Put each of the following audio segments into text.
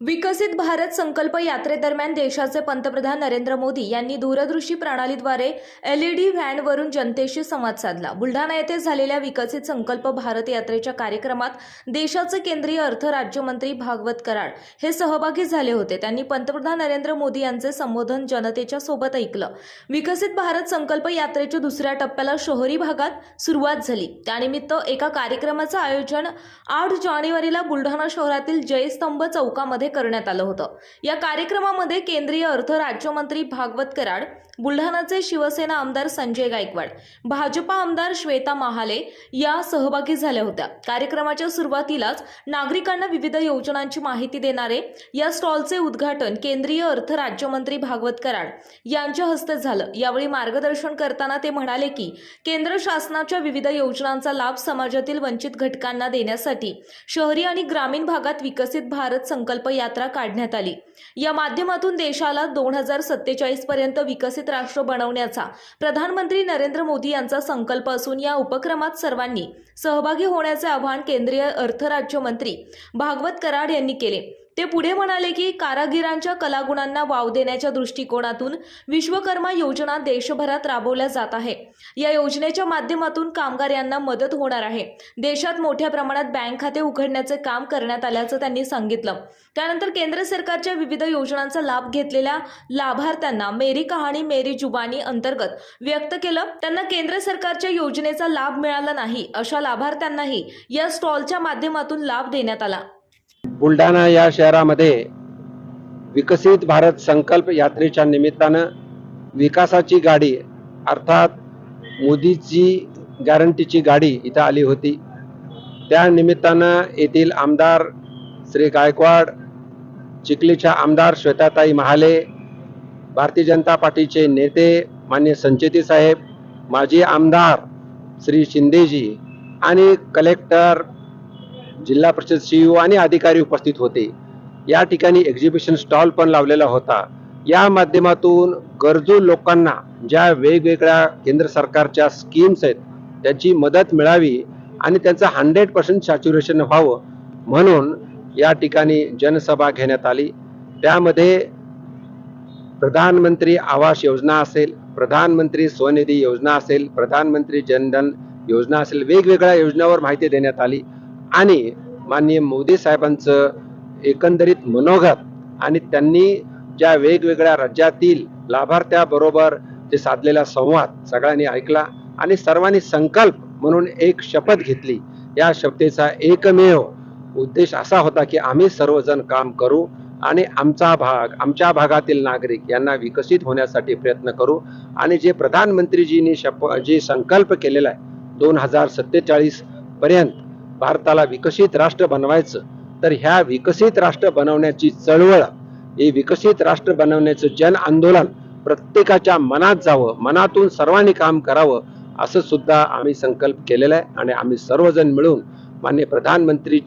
विकसित भारत संकल्प यात्रेदरम्यान देशाचे पंतप्रधान नरेंद्र मोदी यांनी दूरदृश्य प्रणालीद्वारे एलईडी व्हॅनवरून जनतेशी संवाद साधला. बुलढाणा येथे झालेल्या विकसित संकल्प भारत यात्रेच्या कार्यक्रमात देशाचे केंद्रीय अर्थ राज्यमंत्री भागवत कराड हे सहभागी झाले होते. त्यांनी पंतप्रधान नरेंद्र मोदी यांचे संबोधन जनतेच्या सोबत ऐकलं. विकसित भारत संकल्प यात्रेच्या दुसऱ्या टप्प्याला शहरी भागात सुरुवात झाली. त्यानिमित्त एका कार्यक्रमाचं आयोजन आठ जानेवारीला बुलढाणा शहरातील जयस्तंभ चौकामध्ये करण्यात आलं होतं. या कार्यक्रमामध्ये केंद्रीय अर्थ राज्यमंत्री भागवत कराड बुलढाणाचे शिवसेना आमदार संजय गायकवाड भाजपा आमदार श्वेता महाले या सहभागी झाल्या होत्या. कार्यक्रमाच्या सुरुवातीलाच नागरिकांना विविध योजनांची माहिती देणारे या स्टॉलचे उद्घाटन केंद्रीय अर्थ राज्यमंत्री भागवत कराड यांच्या हस्ते झालं. यावेळी मार्गदर्शन करताना ते म्हणाले की केंद्र शासनाच्या विविध योजनांचा लाभ समाजातील वंचित घटकांना देण्यासाठी शहरी आणि ग्रामीण भागात विकसित भारत संकल्प यात्रा काढण्यात आली. या माध्यमातून देशाला दोन हजार सत्तेचाळीस पर्यंत विकसित राष्ट्र बनवण्याचा प्रधानमंत्री नरेंद्र मोदी यांचा संकल्प असून या उपक्रमात सर्वांनी सहभागी होण्याचे आवाहन केंद्रीय अर्थ राज्यमंत्री भागवत कराड यांनी केले. ते पुढे म्हणाले की कारागिरांच्या कलागुणांना वाव देण्याच्या दृष्टिकोनातून विश्वकर्मा योजना देशभरात राबवल्या जात आहे. या योजनेच्या माध्यमातून कामगार यांना मदत होणार आहे. देशात मोठ्या प्रमाणात बँक खाते उघडण्याचे काम करण्यात आल्याचं त्यांनी सांगितलं. त्यानंतर केंद्र सरकारच्या विविध योजनांचा लाभ घेतलेल्या लाभार्थ्यांना मेरी कहाणी मेरी जुबानी अंतर्गत व्यक्त केलं. त्यांना केंद्र सरकारच्या योजनेचा लाभ मिळाला नाही अशा लाभार्थ्यांनाही या स्टॉलच्या माध्यमातून लाभ देण्यात आला. बुलढाणा या शहरामध्ये विकसित भारत संकल्प यात्रेच्या निमित्तानं विकासाची गाडी अर्थात मोदीची गॅरंटीची गाडी इथं आली होती. त्या निमित्तानं येथील आमदार श्री गायकवाड चिखलीच्या आमदार श्वेताताई महाले भारतीय जनता पार्टीचे नेते मान्य संचेती साहेब माजी आमदार श्री शिंदेजी आणि कलेक्टर जिल्हा परिषद सीईओ आणि अधिकारी उपस्थित होते. या ठिकाणी एक्झिबिशन स्टॉल पण लावलेला होता. या माध्यमातून गरजू लोकांना ज्या वेगवेगळ्या केंद्र सरकारच्या स्कीम्स आहेत त्याची मदत मिळावी आणि त्यांचं हंड्रेड पर्सेंट सॅच्युरेशन व्हावं म्हणून या ठिकाणी जनसभा घेण्यात आली. त्यामध्ये प्रधानमंत्री आवास योजना असेल प्रधानमंत्री स्वनिधी योजना असेल प्रधानमंत्री जनधन योजना असेल वेगवेगळ्या योजनावर माहिती देण्यात आली. आणि माननीय मोदी साहेबांचं एकंदरीत मनोगत आणि त्यांनी ज्या वेगवेगळ्या राज्यातील लाभार्थ्याबरोबर जे साधलेला संवाद सगळ्यांनी ऐकला आणि सर्वांनी संकल्प म्हणून एक शपथ घेतली. या शपथेचा एकमेव उद्देश असा होता की आम्ही सर्वजण काम करू आणि आमचा भाग आमच्या भागातील नागरिक यांना विकसित होण्यासाठी प्रयत्न करू आणि जे प्रधानमंत्रीजींनी शप जे संकल्प केलेला आहे दोन हजार सत्तेचाळीस पर्यंत भारताला विकसित राष्ट्र बनवायचं तर ह्या विकसित राष्ट्र बनवण्याची चळवळ हे विकसित राष्ट्र बनवण्याचं जन आंदोलन प्रत्येकाच्या मनात जावं मनातून सर्वांनी काम करावं असं सुद्धा आम्ही संकल्प केलेला आहे. आणि आम्ही सर्वजण मिळून मान्य प्रधानमंत्री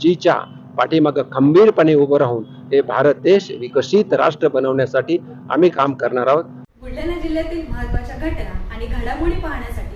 जीच्या पाठीमागं खंबीरपणे उभं राहून हे भारत देश विकसित राष्ट्र बनवण्यासाठी आम्ही काम करणार आहोत. बुलढाणा जिल्ह्यातील महत्त्वाच्या घटना आणि घडामोडी पाहण्यासाठी